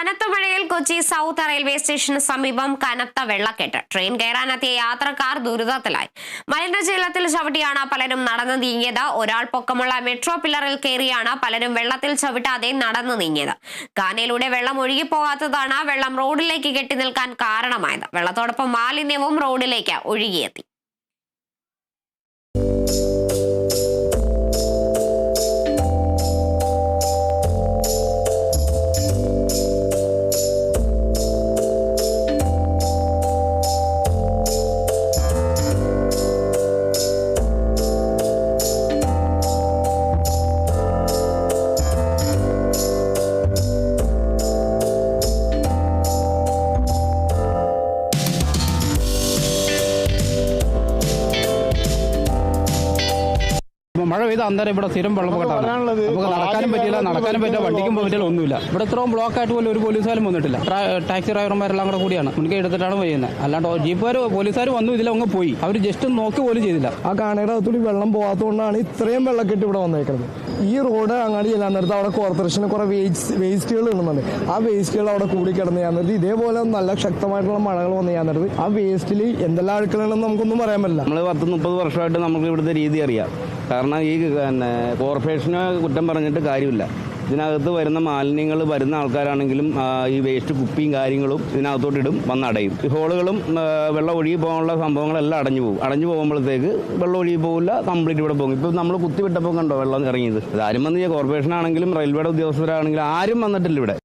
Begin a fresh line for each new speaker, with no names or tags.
കനത്ത മഴയിൽ Kochi south railway സ്റ്റേഷന് സമീപം കനത്ത വെള്ളക്കെട്ട്. ട്രെയിൻ കയറാനെത്തിയ യാത്രക്കാർ ദുരിതത്തിലായി. മലിനജലത്തിൽ ചവിട്ടിയാണ് പലരും നടന്നു നീങ്ങിയത്. ഒരാൾ പൊക്കമുള്ള മെട്രോ പില്ലറിൽ കയറിയാണ് പലരും വെള്ളത്തിൽ ചവിട്ടാതെ നടന്നു നീങ്ങിയത്. കാനയിലൂടെ വെള്ളം ഒഴുകിപ്പോകാത്തതാണ് വെള്ളം റോഡിലേക്ക് കെട്ടി നിൽക്കാൻ കാരണമായത്. വെള്ളത്തോടൊപ്പം മാലിന്യവും റോഡിലേക്ക് ഒഴുകിയെത്തി.
മഴ പെയ്ത അന്നേരം ഇവിടെ സ്ഥിരം
പറയാനുള്ളത്
നമുക്ക് നടക്കാനും പറ്റില്ല നടക്കാനും പറ്റില്ല വണ്ടിക്കും പറ്റില്ല ഒന്നുമില്ല. ഇവിടെ ഇത്രയും ബ്ലോക്ക് ആയിട്ട് പോലും ഒരു പോലീസുകാരും വന്നിട്ടില്ല. ടാക്സി ഡ്രൈവർമാരെല്ലാം കൂടെ കൂടിയാണ്. മുൻകൈ എടുത്തിട്ടാണ് ചെയ്യുന്നത് അല്ലാണ്ട് ജീപ്പുകാർ പോലീസുകാർ വന്നു ഇതിൽ അങ്ങ് പോയി. അവർ ജസ്റ്റ് നോക്കി പോലും ചെയ്തില്ല.
ആ കാണയുടെ അകത്തൂടി വെള്ളം പോകാത്തതുകൊണ്ടാണ് ഇത്രയും വെള്ളക്കെട്ട് ഇവിടെ വന്നേക്കുന്നത് ഈ റോഡ് അങ്ങാടി ചെല്ലാൻ നേരത്ത് അവിടെ കോർപ്പറേഷന് കുറെ വേസ്റ്റ് വേസ്റ്റുകൾ ഇടുന്നുണ്ട് ആ വേസ്റ്റുകൾ അവിടെ കൂടി കിടന്ന് ചെയ്യാൻ നേരത്ത് ഇതേപോലെ നല്ല ശക്തമായിട്ടുള്ള മഴകൾ വന്ന് ചെയ്യാൻ നേരത്ത് ആ വേസ്റ്റിൽ എന്തെല്ലാം അഴുക്കളാണെന്ന് നമുക്കൊന്നും പറയാൻ പറ്റില്ല.
നമ്മൾ പത്ത് മുപ്പത് വർഷമായിട്ട് നമുക്ക് ഇവിടുത്തെ രീതി അറിയാം. കാരണം ഈ പിന്നെ കോർപ്പറേഷനെ കുറ്റം പറഞ്ഞിട്ട് കാര്യമില്ല. ഇതിനകത്ത് വരുന്ന മാലിന്യങ്ങൾ വരുന്ന ആൾക്കാരാണെങ്കിലും ഈ വേസ്റ്റ് കുപ്പിയും കാര്യങ്ങളും ഇതിനകത്തോട്ട് ഇടും വന്നടയും. ഈ ഹോളുകളും വെള്ളം ഒഴുകി പോകാനുള്ള സംഭവങ്ങളെല്ലാം അടഞ്ഞു പോകും. അടഞ്ഞു പോകുമ്പോഴത്തേക്ക് വെള്ളം ഒഴുകി പോകില്ല കംപ്ലീറ്റ് ഇവിടെ പോകും ഇപ്പം നമ്മൾ കുത്തി വിട്ടപ്പോൾ കണ്ടോ വെള്ളം ഇറങ്ങിയത്? ആരും വന്ന് കോർപ്പറേഷൻ ആണെങ്കിലും റെയിൽവേയുടെ ഉദ്യോഗസ്ഥരാണെങ്കിലും ആരും വന്നിട്ടില്ല ഇവിടെ.